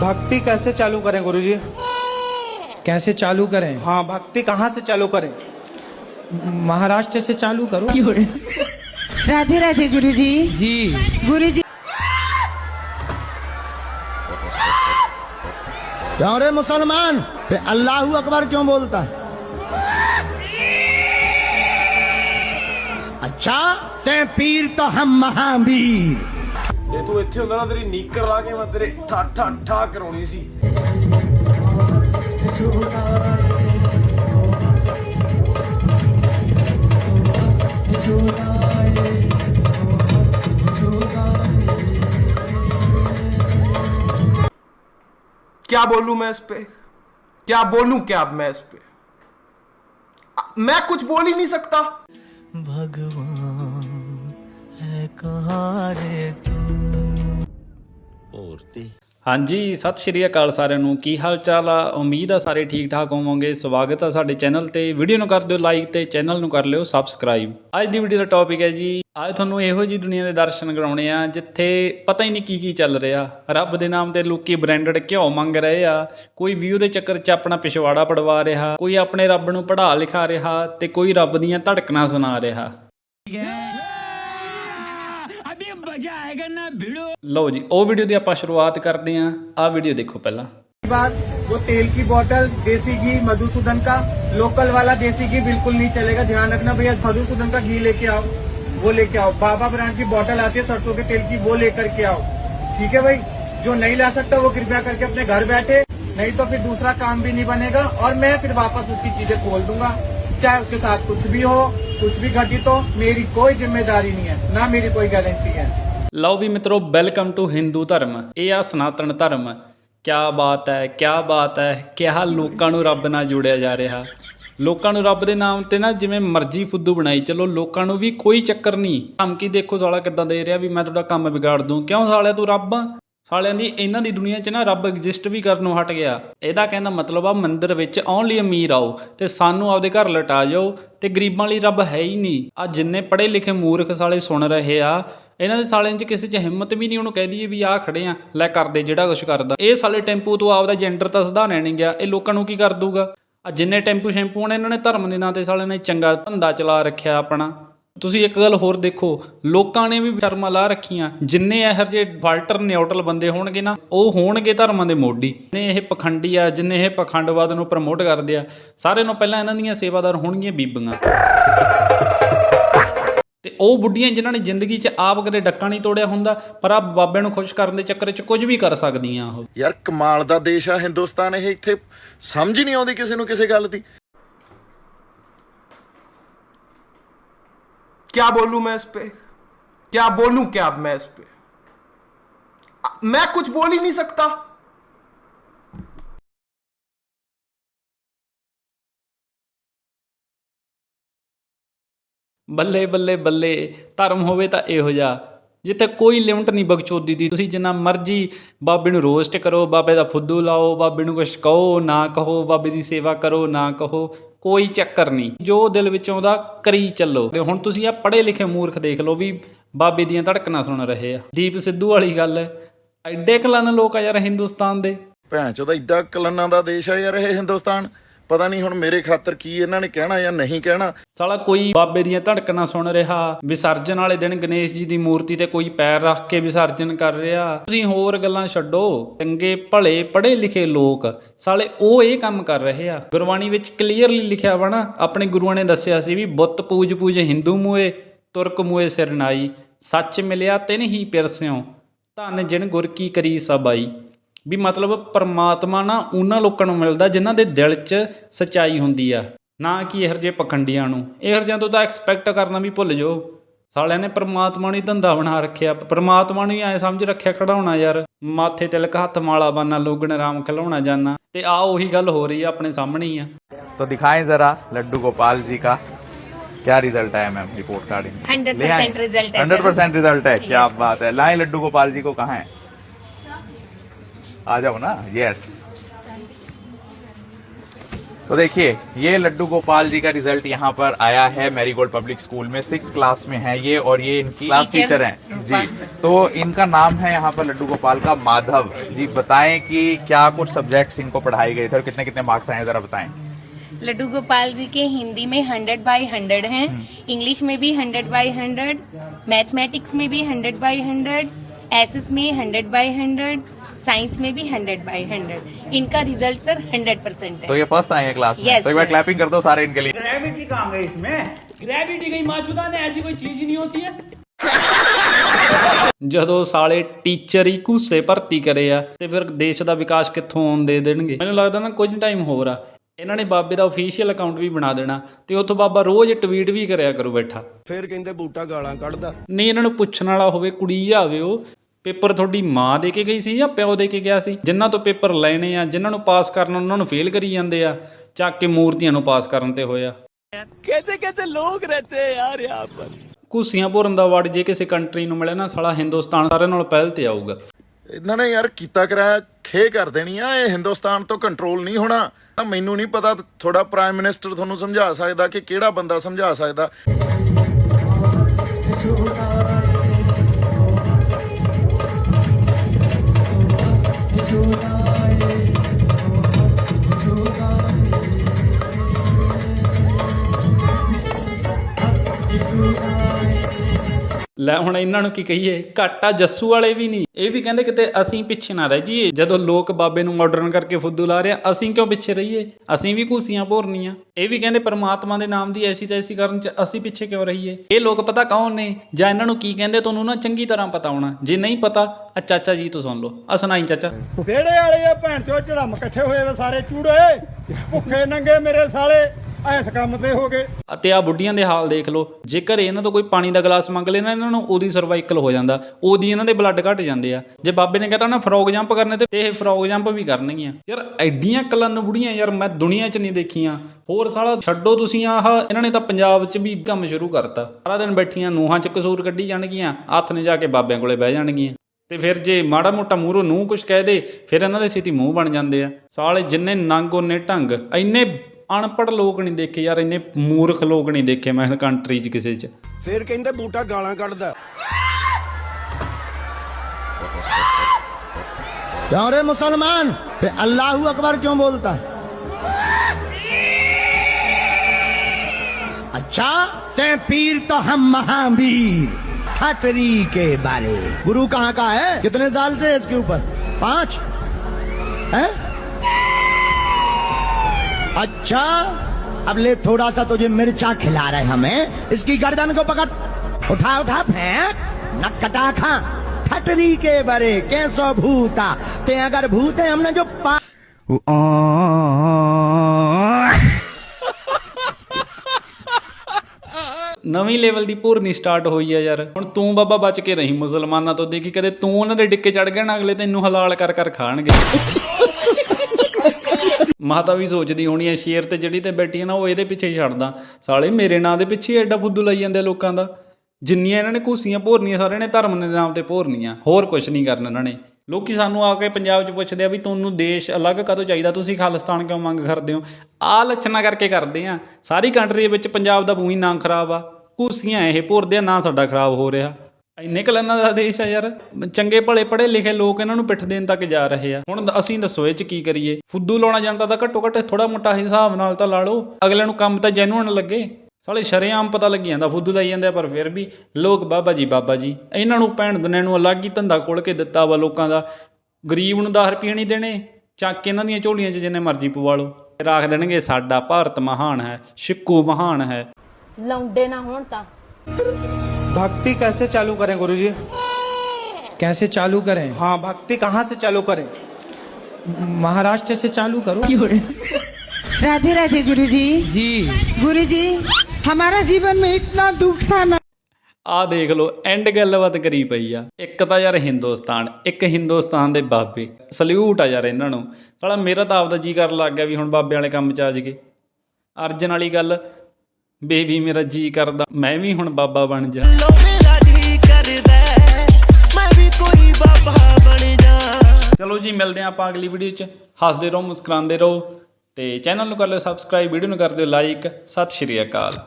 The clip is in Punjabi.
भक्ति कैसे चालू करें गुरुजी? कैसे चालू करें? हाँ भक्ति कहाँ से चालू करें? महाराष्ट्र से चालू करो? राधे राधे गुरुजी। जी। गुरुजी। क्यों रे मुसलमान? ते अल्लाह अकबर क्यों बोलता है? अच्छा ते पीर तो हम महावीर। ਜੇ ਤੂੰ ਇੱਥੇ ਹੁੰਦਾ ਨਾ ਤੇਰੀ ਨੀਕਰ ਲਾ ਕੇ ਮੈਂ ਤੇਰੇ ਠਾ ਠਾ ਠਾ ਕਰਾਉਣੀ ਸੀ क्या बोलूं मैं इस पे क्या बोलूं क्या अब मैं इस पे मैं कुछ बोल ही नहीं सकता ਹਾਂਜੀ, ਸਤਿ ਸ਼੍ਰੀ ਅਕਾਲ ਸਾਰਿਆਂ ਨੂੰ। ਕੀ ਹਾਲ ਚਾਲ ਆ? ਉਮੀਦ ਆ ਸਾਰੇ ਠੀਕ ਠਾਕ ਹੋਵੋਗੇ। ਸਵਾਗਤ ਆ ਸਾਡੇ ਚੈਨਲ ਤੇ। ਵੀਡੀਓ ਨੂੰ ਕਰ ਦਿਓ ਲਾਈਕ ਤੇ ਚੈਨਲ ਨੂੰ ਕਰ ਲਿਓ ਸਬਸਕ੍ਰਾਈਬ। ਅੱਜ ਦੀ ਵੀਡੀਓ ਦਾ ਟੌਪਿਕ ਹੈ ਜੀ, ਅੱਜ ਤੁਹਾਨੂੰ ਇਹੋ ਜੀ ਦੁਨੀਆ ਦੇ ਦਰਸ਼ਨ ਕਰਾਉਣੇ ਆ, ਜਿੱਥੇ ਪਤਾ ਹੀ ਨਹੀਂ ਕੀ ਕੀ ਚੱਲ ਰਿਹਾ। ਰੱਬ ਦੇ ਨਾਮ ਤੇ ਲੋਕੀ ਬ੍ਰਾਂਡਡ ਘਿਓ ਮੰਗ ਰਹੇ ਆ। ਕੋਈ ਵਿਊ ਦੇ ਚੱਕਰ 'ਚ ਆਪਣਾ ਪਿਛਵਾੜਾ ਪੜਵਾ ਰਿਹਾ, ਕੋਈ ਆਪਣੇ ਰੱਬ ਨੂੰ ਪੜ੍ਹਾ ਲਿਖਾ ਰਿਹਾ ਤੇ ਕੋਈ ਰੱਬ ਦੀਆਂ ਧੜਕਣਾ ਸੁਣਾ ਰਿਹਾ। ਲਓ ਜੀ ਉਹ ਵੀਡੀਓ ਦੀ ਆਪਾਂ ਸ਼ੁਰੂਆਤ ਕਰਦੇ ਆਂ ਆਹ ਵੀਡੀਓ ਦੇਖੋ ਪਹਿਲਾਂ बात वो तेल की बोतल देसी घी मधुसूदन का लोकल वाला देसी घी बिल्कुल नहीं चलेगा ध्यान रखना भैया मधुसूदन का घी लेके आओ वो लेके आओ बाबा ब्रांड की बोतल आती है सरसों के तेल की वो लेकर के आओ ठीक है भाई जो नहीं ला सकता वो कृपया करके अपने घर बैठे नहीं तो फिर दूसरा काम भी नहीं बनेगा और मैं फिर वापस उसकी चीजें खोल दूंगा चाहे उसके साथ कुछ भी हो कुछ भी घटित हो मेरी कोई जिम्मेदारी नहीं है ना मेरी कोई गारंटी है ਲਓ ਵੀ ਮਿੱਤਰੋ ਵੈਲਕਮ ਟੂ ਹਿੰਦੂ ਧਰਮ। ਇਹ ਆ ਸਨਾਤਨ ਧਰਮ। ਕਿਆ ਬਾਤ ਹੈ, ਕਿਆ ਬਾਤ ਹੈ ਕਿਹਾ ਲੋਕਾਂ ਨੂੰ ਰੱਬ ਨਾਲ ਜੋੜਿਆ ਜਾ ਰਿਹਾ। ਲੋਕਾਂ ਨੂੰ ਰੱਬ ਦੇ ਨਾਮ ਤੇ ਨਾ ਜਿਵੇਂ ਮਰਜ਼ੀ ਫੁੱਦੂ ਬਣਾਈ ਚਲੋ, ਲੋਕਾਂ ਨੂੰ ਵੀ ਕੋਈ ਚੱਕਰ ਨਹੀਂ। ਧਮਕੀ ਦੇਖੋ ਸਾਲਾ ਕਿੱਦਾਂ ਦੇ ਰਿਹਾ ਵੀ ਮੈਂ ਤੁਹਾਡਾ ਕੰਮ ਵਿਗਾੜ ਦੂੰ। ਕਿਉਂ ਸਾਲਿਆ ਤੂੰ ਰੱਬ? ਆ ਸਾਲਿਆਂ ਦੀ ਇਹਨਾਂ ਦੀ ਦੁਨੀਆ 'ਚ ਨਾ ਰੱਬ ਐਗਜ਼ਿਸਟ ਵੀ ਕਰਨੋਂ ਹਟ ਗਿਆ। ਇਹਦਾ ਕਹਿੰਦਾ ਮਤਲਬ ਆ ਮੰਦਰ ਵਿੱਚ ਆਉਣ ਲਈ ਅਮੀਰ ਆਓ ਤੇ ਸਾਨੂੰ ਆਪਦੇ ਘਰ ਲਟਾ ਜਾਓ ਤੇ ਗਰੀਬਾਂ ਲਈ ਰੱਬ ਹੈ ਹੀ ਨਹੀਂ। ਆ ਜਿੰਨੇ ਪੜ੍ਹੇ ਲਿਖੇ ਮੂਰਖ ਸਾਲੇ ਸੁਣ ਰਹੇ ਆ ਇਹਨਾਂ ਦੇ ਸਾਲਿਆਂ 'ਚ ਕਿਸੇ 'ਚ ਹਿੰਮਤ ਵੀ ਨਹੀਂ, ਉਹਨੂੰ ਕਹਿ ਦਈਏ ਵੀ ਆਹ ਖੜੇ ਆ, ਲੈ ਕਰਦੇ ਜਿਹੜਾ ਕੁਝ ਕਰਦਾ। ਇਹ ਸਾਲੇ ਟੈਂਪੂ ਤੋਂ ਆਪਦਾ ਜੈਂਡਰ ਤਾਂ ਸੁਧਾਰਿਆ ਨਹੀਂ ਗਿਆ, ਇਹ ਲੋਕਾਂ ਨੂੰ ਕੀ ਕਰ ਦੂਗਾ ਆ ਜਿੰਨੇ ਟੈਂਪੂ ਸ਼ੈਂਪੂ ਨੇ, ਇਹਨਾਂ ਨੇ ਧਰਮ ਦੇ ਨਾਂ ਤੇ ਸਾਲਿਆਂ ਨੇ ਚੰਗਾ ਧੰਦਾ ਚਲਾ ਰੱਖਿਆ ਆਪਣਾ। ਤੁਸੀਂ ਇੱਕ ਗੱਲ ਹੋਰ ਦੇਖੋ, ਲੋਕਾਂ ਨੇ ਵੀ ਸ਼ਰਮਾਂ ਲਾ ਰੱਖੀਆਂ, ਜਿੰਨੇ ਇਹੋ ਜਿਹੇ ਵਾਲਟਰ ਨਿਊਟਰਲ ਬੰਦੇ ਹੋਣਗੇ ਨਾ, ਉਹ ਹੋਣਗੇ ਧਰਮਾਂ ਦੇ ਮੋਢੀ। ਨੇ ਇਹ ਪਖੰਡੀ ਆ, ਜਿੰਨੇ ਇਹ ਪਖੰਡਵਾਦ ਨੂੰ ਪ੍ਰਮੋਟ ਕਰਦੇ ਆ, ਸਾਰਿਆਂ ਨੂੰ ਪਹਿਲਾਂ ਇਹਨਾਂ ਦੀਆਂ ਸੇਵਾਦਾਰ ਹੋਣਗੀਆਂ ਬੀਬੀਆਂ। ਤੇ ਉਹ ਬੁੱਢੀਆਂ ਜਿਨ੍ਹਾਂ ਨੇ ਜ਼ਿੰਦਗੀ 'ਚ ਆਪ ਕਦੇ ਡੱਕਾ ਨਹੀਂ ਤੋੜਿਆ ਹੁੰਦਾ ਪਰ ਆ ਬਾਬਿਆਂ ਨੂੰ ਖੁਸ਼ ਕਰਨ ਦੇ ਚੱਕਰ 'ਚ ਕੁਝ ਵੀ ਕਰ ਸਕਦੀਆਂ ਉਹ ਯਾਰ ਕਮਾਲ ਦਾ ਦੇਸ਼ ਆ ਹਿੰਦੁਸਤਾਨ ਇਹ ਇੱਥੇ ਸਮਝ ਹੀ ਨਹੀਂ ਆਉਂਦੀ ਕਿਸੇ ਨੂੰ ਕਿਸੇ ਗੱਲ ਦੀ क्या बोलूं मैं इस पे क्या बोलूं क्या अब मैं इस पे मैं कुछ बोल ही नहीं सकता ਬੱਲੇ ਬੱਲੇ ਬੱਲੇ, ਧਰਮ ਹੋਵੇ ਤਾਂ ਇਹੋ ਜਿਹਾ। ਜਿੱਥੇ ਕੋਈ ਲਿਮਟ ਨਹੀਂ ਬਗਚੋਦੀ ਦੀ। ਤੁਸੀਂ ਜਿੰਨਾ ਮਰਜ਼ੀ ਬਾਬੇ ਨੂੰ ਰੋਸਟ ਕਰੋ, ਬਾਬੇ ਦਾ ਫੁੱਦੂ ਲਾਓ, ਬਾਬੇ ਨੂੰ ਕੁਝ ਕਹੋ, ਨਾ ਕਹੋ, ਬਾਬੇ ਦੀ ਸੇਵਾ ਕਰੋ, ਨਾ ਕਹੋ, ਕੋਈ ਚੱਕਰ ਨਹੀਂ। ਜੋ ਦਿਲ ਵਿੱਚ ਆਉਂਦਾ, ਕਰੀ ਚੱਲੋ। ਤੇ ਹੁਣ ਤੁਸੀਂ ਆ ਪੜ੍ਹੇ ਲਿਖੇ ਮੂਰਖ ਦੇਖ ਲਓ ਵੀ ਬਾਬੇ ਦੀਆਂ ਧੜਕਣਾ ਸੁਣ ਰਹੇ ਆ। ਦੀਪ ਸਿੱਧੂ ਵਾਲੀ ਗੱਲ ਹੈ ਐਡੇ ਕਲਨ ਲੋਕ ਆ ਯਾਰ ਹਿੰਦੁਸਤਾਨ ਦੇ। ਭੈਣ ਚੋਦਾ ਏਡਾ ਕਲਨਾਂ ਦਾ ਦੇਸ਼ ਆ ਯਾਰ ਇਹ ਹਿੰਦੁਸਤਾਨ। ਪਤਾ ਨਹੀਂ ਹੁਣ ਮੇਰੇ ਖਾਤਰ ਕੀ ਇਹਨਾਂ ਨੇ ਕਹਿਣਾ ਜਾਂ ਨਹੀਂ ਕਹਿਣਾ। ਸਾਲਾ ਕੋਈ ਬਾਬੇ ਦੀਆਂ ਧੜਕਣਾਂ ਸੁਣ ਰਿਹਾ। ਵਿਸਰਜਨ ਵਾਲੇ ਦਿਨ ਗਣੇਸ਼ ਜੀ ਦੀ ਮੂਰਤੀ ਤੇ ਕੋਈ ਪੈਰ ਰੱਖ ਕੇ ਵਿਸਰਜਨ ਕਰ ਰਿਹਾ। ਤੁਸੀਂ ਹੋਰ ਗੱਲਾਂ ਛੱਡੋ। ਚੰਗੇ ਭਲੇ ਪੜ੍ਹੇ ਲਿਖੇ ਲੋਕ ਸਾਲੇ ਉਹ ਇਹ ਕੰਮ ਕਰ ਰਹੇ ਆ। ਗੁਰਬਾਣੀ ਵਿੱਚ ਕਲੀਅਰਲੀ ਲਿਖਿਆ ਵਾ ਨਾ, ਆਪਣੇ ਗੁਰੂਆਂ ਨੇ ਦੱਸਿਆ ਸੀ ਵੀ ਬੁੱਤ ਪੂਜ ਪੂਜ ਹਿੰਦੂ ਮੂਏ, ਤੁਰਕ ਮੂਏ ਸਿਰਨਾਈ ਸੱਚ ਮਿਲਿਆ ਤਿਨ ਹੀ ਪਿਰਸਿਓ। ਧੰਨ ਜਿਨ ਗੁਰ ਕੀ ਕਰੀ ਸਬਾਈ ਵੀ ਮਤਲਬ ਪਰਮਾਤਮਾ ਨਾ ਉਹਨਾਂ ਲੋਕਾਂ ਨੂੰ ਮਿਲਦਾ ਜਿਨ੍ਹਾਂ ਦੇ ਦਿਲ 'ਚ ਸਚਾਈ ਹੁੰਦੀ ਆ ਨਾ ਕਿ ਇਹੋ ਜਿਹੇ ਪਖੰਡੀਆਂ ਨੂੰ ਇਹੋ ਜਿਹਿਆਂ ਤੋਂ ਤਾਂ ਐਕਸਪੈਕਟ ਕਰਨਾ ਵੀ ਭੁੱਲ ਜਾਓ ਸਾਲਿਆਂ ਨੇ ਪਰਮਾਤਮਾ ਨੂੰ ਹੀ ਧੰਦਾ ਬਣਾ ਰੱਖਿਆ ਪਰਮਾਤਮਾ ਨੂੰ ਹੀ ਐ ਸਮਝ ਰੱਖਿਆ ਖੜਾਉਣਾ ਯਾਰ ਮਾਥੇ ਤੇ ਲਕ ਹੱਥ ਮਾਲਾ ਬਾਨਾ ਲੋਗਣ ਰਾਮ ਖਿਲਾਉਣਾ ਜਾਨਾ ਤੇ ਆ ਉਹੀ ਗੱਲ ਹੋ ਰਹੀ ਆ ਆਪਣੇ ਸਾਹਮਣੇ ਹੀ ਆ तो दिखाएं जरा लड्डू गोपाल जी का क्या रिजल्ट आया ma'am report card hundred percent result है हंड्रेड परसेंट रिजल्ट है क्या बात है लाएं लड्डू गोपाल जी को कहाँ है आ जाओ ना यस तो देखिए ये लड्डू गोपाल जी का रिज़ल्ट यहाँ पर आया है मैरीगोल्ड पब्लिक स्कूल में सिक्स क्लास में है ये और ये इनकी क्लास टीचर हैं। जी तो इनका नाम है यहाँ पर लड्डू गोपाल का माधव। जी बताएँ कि क्या कुछ सब्जेक्ट्स इनको पढ़ाए गए थे और कितने कितने मार्क्स आए हैं, जरा बताएँ। लड्डू गोपाल जी के हिंदी में हंड्रेड बाई हंड्रेड हैं इंग्लिश में भी हंड्रेड बाई हंड्रेड मैथमेटिक्स में भी हंड्रेड बाई हंड्रेड एस में हंड्रेड बाई हंड्रेड साइंस में भी हंड्रेड बाई हंड्रेड इनका रिजल्ट सर हंड्रेड परसेंट तो है ये फर्स्ट आए हैं क्लास में Yes, तो एक बार sir. क्लैपिंग कर दो सारे इनके लिए ग्रेविटी कहाँ गई इसमें ग्रेविटी गई मौजूदा ने ऐसी कोई चीज ही नहीं होती है ਜਦੋਂ ਸਾਲੇ ਟੀਚਰ ਹੀ ਘੁੱਸੇ ਭਰਤੀ ਕਰੇ ਆ ਤੇ ਫਿਰ ਦੇਸ਼ ਦਾ ਵਿਕਾਸ ਕਿੱਥੋਂ ਆਉਣ ਦੇ ਦੇਣਗੇ ਮੈਨੂੰ ਲੱਗਦਾ ਨਾ ਕੁਝ ਟਾਈਮ ਹੋਰ ਆ ਇਹਨਾਂ ਨੇ ਬਾਬੇ ਦਾ ਅਫੀਸ਼ੀਅਲ ਅਕਾਊਂਟ ਵੀ ਬਣਾ ਦੇਣਾ ਤੇ ਉੱਥੋਂ ਬਾਬਾ ਰੋਜ਼ ਟਵੀਟ ਵੀ ਕਰਿਆ ਕਰੂ ਬੈਠਾ ਫਿਰ ਕਹਿੰਦੇ ਬੂਟਾ ਗਾਲਾਂ ਕੱਢਦਾ ਨਹੀਂ ਇਹਨਾਂ ਨੂੰ ਪੁੱਛਣ ਵਾਲਾ ਹੋਵੇ ਕੁੜੀ ਆਵੇ ਉਹ ਪੇਪਰ ਤੁਹਾਡੀ ਮਾਂ ਦੇ ਕੇ ਗਈ ਸੀ ਜਾਂ ਪਿਓ ਦੇ ਕੇ ਗਿਆ ਸੀ? ਜਿਨ੍ਹਾਂ ਤੋਂ ਪੇਪਰ ਲੈਣੇ ਆ ਜਿਨ੍ਹਾਂ ਨੂੰ ਪਾਸ ਕਰਨਾ ਉਹਨਾਂ ਨੂੰ ਫੇਲ ਕਰੀ ਜਾਂਦੇ ਆ ਚੱਕ ਕੇ ਮੂਰਤੀਆਂ ਨੂੰ ਪਾਸ ਕਰਨ ਤੇ ਹੋਇਆ ਕੈਸੇ ਕੈਸੇ ਲੋਕ ਰਹਤੇ ਯਾਰ ਯਹਾਂ ਪਰ? ਕੁਸੀਆਂ ਭੋਰਨ ਦਾ ਵਰਡ ਜੇ ਕਿਸੇ ਕੰਟਰੀ ਨੂੰ ਮਿਲੇ ਨਾ ਸਾਲਾ ਹਿੰਦੁਸਤਾਨ ਸਾਰਿਆਂ ਨਾਲ ਪਹਿਲ ਤੇ ਆਊਗਾ। ਇਹਨਾਂ ਨੇ ਯਾਰ ਕੀਤਾ ਕਰਾਇਆ ਖੇ ਕਰ ਦੇਣੀ ਆ ਇਹ ਹਿੰਦੁਸਤਾਨ ਤੋਂ ਕੰਟਰੋਲ ਨਹੀਂ ਹੋਣਾ। ਤਾਂ ਮੈਨੂੰ ਨਹੀਂ ਪਤਾ ਥੋੜਾ ਪ੍ਰਾਈਮ ਮਿਨਿਸਟਰ ਤੁਹਾਨੂੰ ਸਮਝਾ ਸਕਦਾ ਕਿ ਕਿਹੜਾ ਬੰਦਾ ਸਮਝਾ ਸਕਦਾ। ਲੈ ਹੁਣ ਇਹਨਾਂ ਨੂੰ ਕੀ ਕਹੀਏ? ਘਾਟਾ ਜੱਸੂ ਵਾਲੇ ਵੀ ਨਹੀਂ। ਇਹ ਵੀ ਕਹਿੰਦੇ ਕਿਤੇ ਅਸੀਂ ਪਿੱਛੇ ਨਾ ਰਹਿ ਜਾਈਏ। ਜਦੋਂ ਲੋਕ ਬਾਬੇ ਨੂੰ ਮਾਡਰਨ ਕਰਕੇ ਫੁੱਦੂ ਲਾ ਰਿਆ ਅਸੀਂ ਕਿਉਂ ਪਿੱਛੇ ਰਹੀਏ? ਅਸੀਂ ਵੀ ਘੂਸੀਆਂ ਭੋਰਨੀਆਂ। ਇਹ ਵੀ ਕਹਿੰਦੇ ਪਰਮਾਤਮਾ ਦੇ ਨਾਮ ਦੀ ਐਸੀ ਤੈਸੀ ਕਰਨ ਚ ਅਸੀਂ ਪਿੱਛੇ ਕਿਉਂ ਰਹੀਏ? ਇਹ ਲੋਕ ਪਤਾ ਕੌਣ ਨੇ? ਜਾਂ ਇਹਨਾਂ ਨੂੰ ਕੀ ਕਹਿੰਦੇ? ਤੁਹਾਨੂੰ ਨਾ ਚੰਗੀ ਤਰ੍ਹਾਂ ਪਤਾ ਹੋਣਾ। ਜੇ ਨਹੀਂ ਪਤਾ, ਆ ਚਾਚਾ ਜੀ ਤੋਂ ਸੁਣ ਲਓ। ਆ ਸੁਣਾਈ ਚਾਚਾ। ਵਿਹੜੇ ਵਾਲੇ ਆ ਭੈਣ ਚੋ ਝੜਮ ਇਕੱਠੇ ਹੋਏ ਵੇ ਸਾਰੇ ਚੂੜੇ। ਭੁੱਖੇ ਨੰਗੇ ਮੇਰੇ ਸਾਲੇ। ਐਸ ਕੰਮ ਤੇ ਹੋ ਗਏ। ਅਤੇ ਆ ਬੁੱਢੀਆਂ ਦੇ ਹਾਲ ਦੇਖ ਲਓ। ਜੇ ਘਰੇ ਇਹਨਾਂ ਤੋਂ ਕੋਈ ਪਾਣੀ ਦਾ ਗਲਾਸ ਮੰਗ ਲੈਣਾ, ਇਹਨਾਂ ਨੂੰ ਉਹਦੀ ਸਰਵਾਈਕਲ ਹੋ ਜਾਂਦਾ। ਉਹਦੀ ਇਹਨਾਂ ਦੇ ਬਲੱਡ ਘਟ ਜਾਂਦੇ ਆ। ਜੇ ਬਾਬੇ ਨੇ ਕਹਤਾ ਨਾ ਫਰੋਗ ਜੰਪ ਕਰਨੇ ਤੇ ਇਹ ਫਰੋਗ ਜੰਪ ਵੀ ਕਰਨਗੀਆਂ। ਯਾਰ ਐਡੀਆਂ ਕਲਨ ਬੁੜੀਆਂ ਯਾਰ, ਮੈਂ ਦੁਨੀਆ 'ਚ ਨਹੀਂ ਦੇਖੀਆਂ। ਹੋਰ ਸਾਲਾ ਛੱਡੋ ਤੁਸੀਂ ਆਹ, ਇਹਨਾਂ ਨੇ ਤਾਂ ਪੰਜਾਬ 'ਚ ਵੀ ਕੰਮ ਸ਼ੁਰੂ ਕਰਤਾ। ਸਾਰਾ ਦਿਨ ਬੈਠੀਆਂ, ਨੂਹਾਂ 'ਚ ਕਸੂਰ ਕੱਢੀ ਜਾਣਗੀਆਂ। ਹੱਥ ਨੇ ਜਾ ਕੇ ਬਾਬਿਆਂ ਕੋਲੇ ਬਹਿ ਜਾਣਗੀਆਂ। ਤੇ ਫਿਰ ਜੇ ਮਾੜਾ ਮੋਟਾ ਮੂਹਰੋਂ ਨੂੰ ਕੁਝ ਕਹਿ ਦੇ, ਫਿਰ ਇਹਨਾਂ ਦੇ ਛੇਤੀ ਮੂੰਹ ਬਣ ਜਾਂਦੇ ਆ। ਸਾਲੇ ਜਿੰਨੇ ਨੰਗ, ਉਹਨੇ ਢੰਗ, ਇੰਨੇ ਅਨਪੜ੍ਹ ਲੋਕ ਨਹੀਂ ਦੇਖੇ ਯਾਰ ਇੰਨੇ ਮੂਰਖ ਲੋਕ ਨਹੀਂ ਦੇਖੇ ਮੈਂ ਕੰਟਰੀ 'ਚ ਕਿਸੇ 'ਚ ਫਿਰ ਕਹਿੰਦੇ ਬੂਟਾ ਗਾਲਾਂ ਕੱਢਦਾ क्यों रे मुसलमान ते अल्लाह अकबर क्यों बोलता है अच्छा ते पीर तो हम महावीर खटरी के बारे गुरु कहाँ का है कितने साल से है इसके ऊपर पांच है अच्छा अब ले थोड़ा सा तुझे मिर्चा खिला रहे हमें इसकी गर्दन को पकड़ उठा उठा फेंक नक कटा खा ठटरी के बरे कैसो भूता ते अगर भूत है हमने जो पा ਨਵੀਂ ਲੈਵਲ ਦੀ ਭੁਰਨੀ ਸਟਾਰਟ ਹੋਈ ਆ ਯਾਰ ਹੁਣ ਤੂੰ ਬਾਬਾ ਬਚ ਕੇ ਰਹੀ ਮੁਸਲਮਾਨਾਂ ਤੋਂ ਦੇਖੀ ਕਦੇ ਤੂੰ ਉਹਨਾਂ ਦੇ ਡਿੱਕੇ ਚੜ ਗਿਆ ਨਾ ਅਗਲੇ ਤੈਨੂੰ ਹਲਾਲ ਕਰ ਕਰ ਖਾਣਗੇ ਮਾਤਾ ਵੀ ਸੋਚਦੀ ਹੋਣੀ ਐ ਸ਼ੇਰ ਤੇ ਜਿਹੜੀ ਤੇ ਬੈਠੀ ਆ ਨਾ, ਉਹ ਇਹਦੇ ਪਿੱਛੇ ਹੀ ਛੱਡਦਾ। ਸਾਲੇ ਮੇਰੇ ਨਾਂ ਦੇ ਪਿੱਛੇ ਹੀ ਐਡਾ ਫੁੱਦੂ ਲਾਈ ਜਾਂਦੇ ਲੋਕਾਂ ਦਾ। ਜਿੰਨੀਆਂ ਇਹਨਾਂ ਨੇ ਘੂਸੀਆਂ ਭੋਰਨੀਆਂ, ਸਾਰਿਆਂ ਨੇ ਧਰਮ ਦੇ ਨਾਮ ਤੇ ਭੋਰਨੀਆਂ। ਹੋਰ ਕੁਝ ਨਹੀਂ ਕਰਨਾ ਇਹਨਾਂ ਨੇ। ਲੋਕੀ ਸਾਨੂੰ ਆ ਕੇ ਪੰਜਾਬ 'ਚ ਪੁੱਛਦੇ ਆ ਵੀ ਤੁਹਾਨੂੰ ਦੇਸ਼ ਅਲੱਗ ਕਦੋਂ ਚਾਹੀਦਾ? ਤੁਸੀਂ ਖਾਲਿਸਤਾਨ ਕਿਉਂ ਮੰਗ ਕਰਦੇ ਹੋ? ਆ ਲੱਛਣਾ ਕਰਕੇ ਕਰਦੇ ਆ। ਸਾਰੀ ਕੰਟਰੀ ਦੇ ਵਿੱਚ ਪੰਜਾਬ ਦਾ ਪੂਰੀ ਨਾਂ ਖਰਾਬ ਆ। ਕੁਰਸੀਆਂ ਇਹ ਭੋਰਦੇ ਆ, ਨਾ ਸਾਡਾ ਖਰਾਬ ਹੋ ਰਿਹਾ। ਇੰਨੇ ਕੁ ਇਹਨਾਂ ਦਾ ਦੇਸ਼ ਆ ਯਾਰ। ਚੰਗੇ ਭਲੇ ਪੜ੍ਹੇ ਲਿਖੇ ਲੋਕ ਇਹਨਾਂ ਨੂੰ ਪਿੱਠ ਦੇਣ ਤੱਕ ਜਾ ਰਹੇ ਆ। ਹੁਣ ਅਸੀਂ ਦੱਸੋ ਇਹ ਚ ਕੀ ਕਰੀਏ? ਫੁੱਦੂ ਲਾਉਣਾ ਜਾਂਦਾ ਦਾ ਘੱਟੋ ਘੱਟ ਥੋੜਾ ਮੋਟਾ ਹਿਸਾਬ ਨਾਲ ਤਾਂ ਲਾ ਲਓ। ਅਗਲੇ ਨੂੰ ਕੰਮ ਤਾਂ ਜੈਨੂਨ ਲੱਗੇ। ਸਾਲੇ ਸ਼ਰੇਆਮ ਪਤਾ ਲੱਗ ਜਾਂਦਾ, ਫੁੱਦੂ ਲਾਈ ਜਾਂਦੇ ਆ, ਪਰ ਫਿਰ ਵੀ ਲੋਕ ਬਾਬਾ ਜੀ ਬਾਬਾ ਜੀ। ਇਹਨਾਂ ਨੂੰ ਭੈਣ ਦਨੇ ਨੂੰ ਅਲੱਗ ਹੀ ਧੰਦਾ ਖੋਲ ਕੇ ਦਿੱਤਾ ਵਾ ਲੋਕਾਂ ਦਾ। ਗਰੀਬ ਨੂੰ 10 ਰੁਪਏ ਨਹੀਂ ਦੇਣੇ। ਚੱਕ ਕੇ ਇਹਨਾਂ ਦੀਆਂ ਝੋਲੀਆਂ 'ਚ ਜਿੰਨੇ ਮਰਜ਼ੀ ਪਵਾ ਲਓ। ਰੱਖ ਦੇਣਗੇ, ਸਾਡਾ ਭਾਰਤ ਮਹਾਨ ਹੈ, ਸ਼ਿੱਕੂ ਮਹਾਨ ਹੈ। ਲੌਂਡੇ ਨਾ ਹੋਣ ਤਾਂ। भक्ति कैसे चालू करें गुरुजी कैसे चालू करें हाँ भक्ति कहाँ से चालू करें महाराष्ट्र से चालू करो राधे राधे गुरुजी जी गुरुजी हमारा जीवन में इतना दुख था ना ਆ ਦੇਖ ਲਓ ਐਂਡ ਗੱਲਬਾਤ ਕਰੀ ਪਈ ਆ ਇੱਕ ਤਾਂ ਯਾਰ ਹਿੰਦੁਸਤਾਨ ਇੱਕ ਹਿੰਦੁਸਤਾਨ ਦੇ ਬਾਬੇ ਸਲੂਟ ਆ ਯਾਰ ਇਹਨਾਂ ਨੂੰ ਸਾਲਾ ਮੇਰਾ ਤਾਂ ਆਪਦਾ ਜੀ ਕਰਨ ਲੱਗ ਗਿਆ ਵੀ ਹੁਣ ਬਾਬੇ ਵਾਲੇ ਕੰਮ 'ਚ ਆ ਜਗੇ ਅਰਜਨ ਵਾਲੀ ਗੱਲ ਬੇਬੀ ਮੇਰਾ ਜੀ ਕਰਦਾ ਮੈਂ ਵੀ ਹੁਣ ਬਾਬਾ ਬਣ ਜਾ। ਚਲੋ ਜੀ ਮਿਲਦੇ ਹਾਂ ਆਪਾਂ ਅਗਲੀ ਵੀਡੀਓ 'ਚ। ਹੱਸਦੇ ਰਹੋ ਮੁਸਕਰਾਉਂਦੇ ਰਹੋ ਤੇ ਚੈਨਲ ਨੂੰ ਕਰ ਲਿਓ ਸਬਸਕ੍ਰਾਈਬ ਵੀਡੀਓ ਨੂੰ ਕਰ ਦਿਓ ਲਾਈਕ ਸਤਿ ਸ਼੍ਰੀ ਅਕਾਲ।